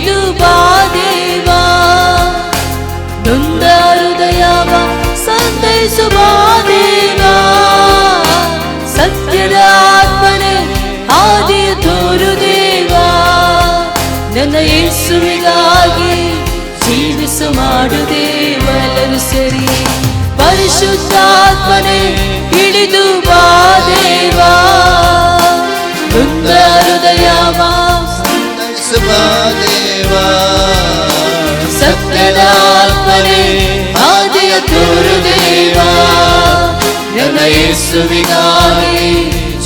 ಇಳಿದು ಬಾ ದೇವಾ. ನೊಂದ ಹೃದಯವ ಸಂತೈಸುವ ದೇವಾ. ಸತ್ಯದ ಆತ್ಮನೆ ಆದಿಯ ತೋರು ದೇವಾ. ನನ್ನ ಯೇಸುವಿಗಾಗಿ ಜೀವಿಸು ಮಾಡು ದೇವಲರು ಸರಿ. ಪರಿಶುದ್ಧಾತ್ಮನೆ ಇಳಿದು ಬಾ ದೇವಾ. ನೊಂದ ಹೃದಯವ ದೇವಾ ನನ್ನ ಯೇಸುವಿಗಾಗಿ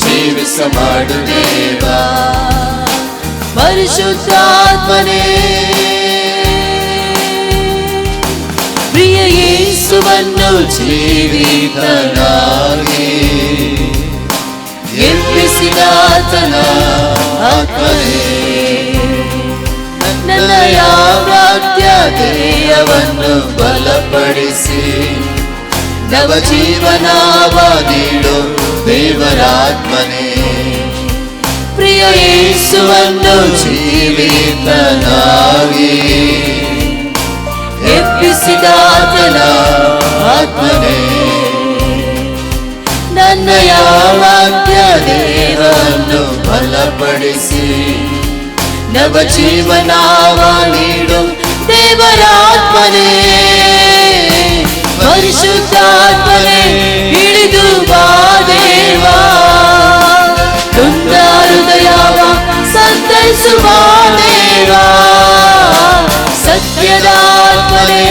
ಜೀವಿಸ ಮಾಡು ದೇವಾ ಪರಿಶುದ್ಧಾತ್ಮನೆ ಪ್ರಿಯ ಯೇಸುವನ್ನು ಜೀವಿತನಾಗಿ ಎಬ್ಬಿಸಿದಾತನ ಆತ್ಮನೇ ನನ್ನ ಯಾವಾದ್ಯ ದೇಯವನ್ನು ಬಲಪಡಿಸಿ ನವ ಜೀವನವ ನೀಡು ದೇವರಾತ್ಮನೇ. ಪ್ರಿಯ ಯೇಸುವನ್ನು ಜೀವಿತನಾಗಿ ಎಬ್ಬಿಸಿದಾತನ ಆತ್ಮನೇ. ನನ್ನ ಯಾವಾಗ್ಯ ದೇವವನ್ನು ಬಲಪಡಿಸಿ ನವ ಜೀವನಾವ ನೀಡು ದೇವರಾತ್ಮನೇ. ಸಂತೈಸುವ ದೇವಾ ಸತ್ಯದ ಆತ್ಮನೇ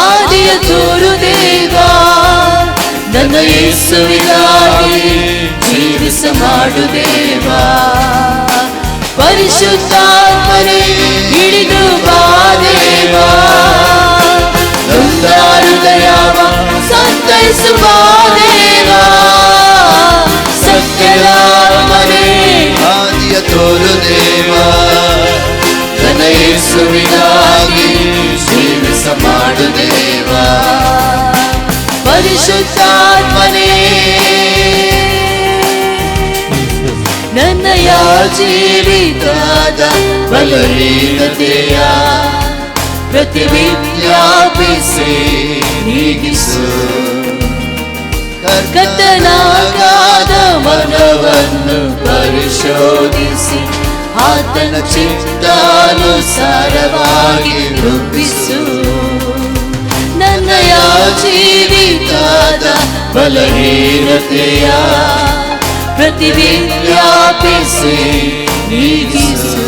ಆದಿಯ ತೋರು ದೇವಾ ನನ್ನ ಯೇಸುವಿಗಾಗಿ ಜೀವಿಸ ಮಾಡು ದೇವಾ ಪರಿಶುದ್ಧಾತ್ಮನೇ ಹಿಡಿದು ಬಾ ದೇವಾ ನೊಂದ ಹೃದಯವ ಸಂತೈಸುವ ದೇವಾ ಸತ್ಯದ ಆತ್ಮನೇ ಆದಿಯ ತೋರು ದೇವಾ ನನ್ನ ಯೇಸುವಿಗಾಗಿ ಜೀವಿಸ ಮಾಡು ದೇವ ಪರಿಶುದ್ಧಾತ್ಮನೇ ನನ್ನ ಯಾ ಜೀವಿತದ ಬಲಹೀನತೆಯ ಪ್ರತಿವಿಜ್ಞಾಪಿಸಿ ನೀಗಿಸು. ಕರ್ತನಾಗಾದ ಮನವನ್ನು ಪರಿಶೋಧಿಸಿ ಆತನ ಚಿತ್ತಾನುಸಾರವಾಗಿ ರೂಪಿಸು. ನನ್ನ ಜೀವಿತದ ಬಲಹೀನತೆಯ ಪ್ರತಿವಿಜ್ಞಾಪಿಸಿ ನೀಗಿಸು.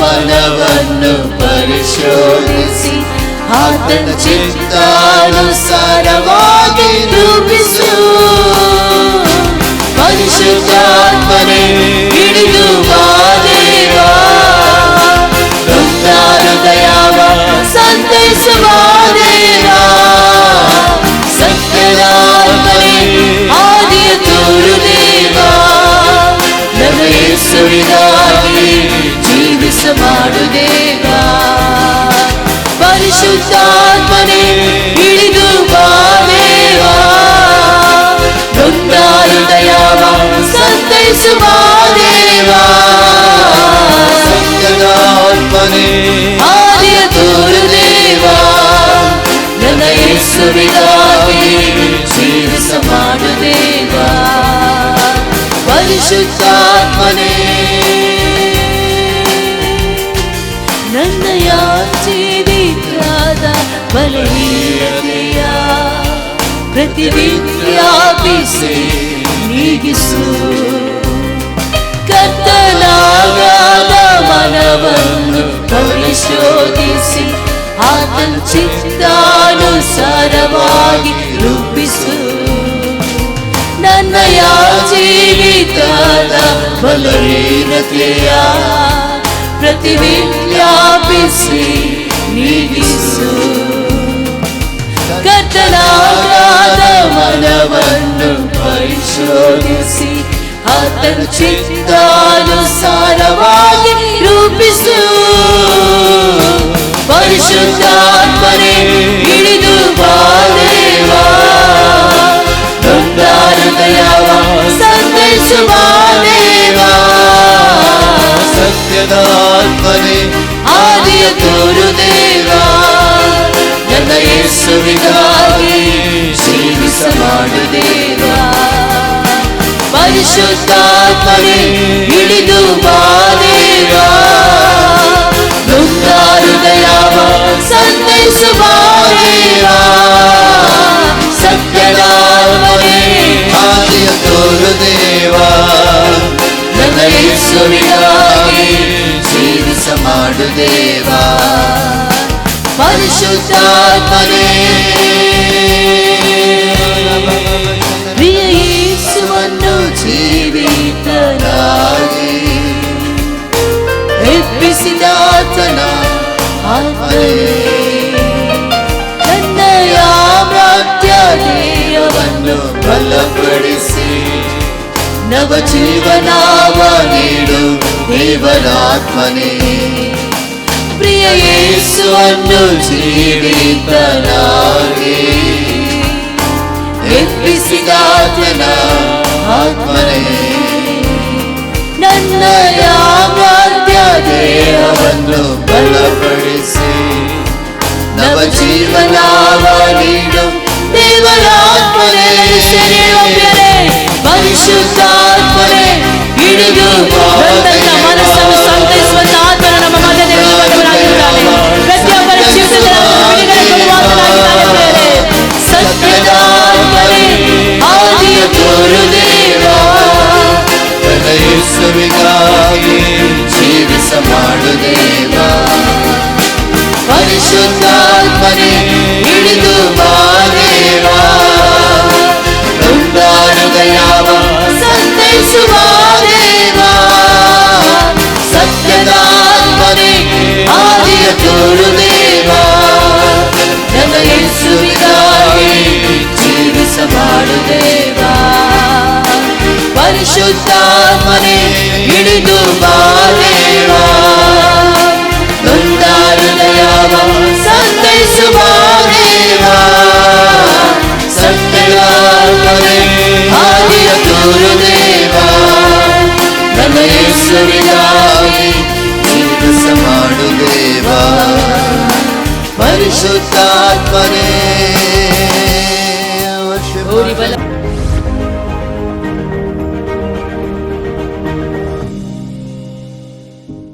ಮನವನ್ನು ಪರಿಶೋಧಿಸಿ ಆತನ ಚಿತ್ತಾನುಸಾರವಾಗಿ ರೂಪಿಸು. పరిశుద్ధాత్మనే ఇడియువాదేవా దుఃఖాలు దయావ సంతోషవాదేవా సత్యదాత్మనే ఆదియ తోడు దేవా నవయేసువిదాగి జీవిసమాడు దేవా పరిశుద్ధ ಸಂತೈಸುವ ದೇವಾ ಸತ್ಯದಾತ್ಮನೇ ಆದಿಯ ತೋರು ದೇವಾ ನನ್ನ ಯೇಸುವಿಗಾಗಿ ಜೀವಿಸ ಮಾಡು ದೇವಾ ಪರಿಶುದ್ಧಾತ್ಮನೇ ನನ್ನ ಯಾ ಜೀವಿತದ ಬಲಹೀನತೆಯ ಪ್ರತಿವಿಜ್ಞಾಪಿಸಿ ನೀಗಿಸು ಕರ್ತನಾಗಾದ ಮನವನ್ನು ಪರಿಶೋಧಿಸಿ ಆತನ ಚಿತ್ತಾನುಸಾರವಾಗಿ ರೂಪಿಸು ನನ್ನ ಯಾ ಜೀವಿತದ ಬಲಹೀನತೆಯ ಪ್ರತಿವಿಜ್ಞಾಪಿಸಿ ನೀಗಿಸು ಕರ್ತನಾಗಾದ ಮನವನ್ನು ಪರಿಶೋಧಿಸಿ ಆತನ ಚಿತ್ತಾನುಸಾರವಾಗಿ ರೂಪಿಸು ಪರಿಶುದ್ಧಾತ್ಮನೆ ಹಿಡಿದು ಬಾ ದೇವಾ ನೊಂದ ಹೃದಯವ ಸಂತೈಸುವ ದೇವಾ ಸತ್ಯದಾತ್ಮನೆ ಆದಿಯ ತೋರು ದೇವ ನನ್ನ ಯೇಸುವಿಗಾಗಿ ಜೀವಿಸ ಮಾಡು ದೇವ പരിശുദ്ധാത്മനെ ഇടിതു വാദേവാ ദുഃഖാരുതയാവ സന്ദേശവാദേവാ സത്യദാത്മനെ ആദ്യത്തോരു ദേവാ ഹൃദയസുവിടാകെ ജീവിസമാടു ദേവാ പരിശുദ്ധാത്മനെ ಯಾಮ್ರಾತ್ಯ ದೇಯವನ್ನು ಬಲಪಡಿಸಿ ನವ ಜೀವನಾವ ನೀಡು ದೇವರಾತ್ಮನೆ ಪ್ರಿಯ ಯೇಸುವನ್ನು ಜೀವಿತನಾಗಿ ಎಪ್ಪಿಸಿದಾತನ ಆತ್ಮನೇ. ನನ್ನ ಯಾವ ದೇಹವನ್ನು ನವ ಜೀವನಾವ ನೀಡು ದೇವರಾತ್ಮನೆ ಸೆರೆಯೊಬ್ಬರೇ ಪರಿಶುದ್ಧಾತ್ಮನೆ ಹಿಡಿದು ಬಂದಂತ ಮನಸ್ಸನ್ನು ಸಂತೈಸುವಂತ ಆತ್ಮನ ನಮ್ಮ ಮಧ್ಯದಲ್ಲಿ ಇರುವಂತವನಾಗಿದ್ದಾನೆ ಪ್ರತಿಯೊಬ್ಬರ ಜೀವಿತದಲ್ಲಿ ಅವನು ಬಿಡುಗಡೆ ಕೊಡುವಾತನಾಗಿದ್ದಾನೆ ಪ್ರಿಯರೇ. ಸತ್ಯದಾತ್ಮನೆ ಆದಿಯ ತೋರು ದೇವ ನನ್ನ ಯೇಸುವಿಗಾಗಿ ಜೀವಿಸ ಮಾಡು ಪರಿಶುದ್ಧಾತ್ಮನೆ ಹಿಡಿದು ಬಾ ದೇವ. ನೊಂದ ಹೃದಯವ ಸಂತೈಸುವ ದೇವ. ಸತ್ಯದಾತ್ಮನೆ ಆದಿಯ ತೋರು ದೇವಾ. ನನ್ನ ಯೇಸುವಿಗಾಗಿ ಕೆಲಸ ಮಾಡು ದೇವಾ. ಪರಿಶುದ್ಧಾತ್ಮನೆ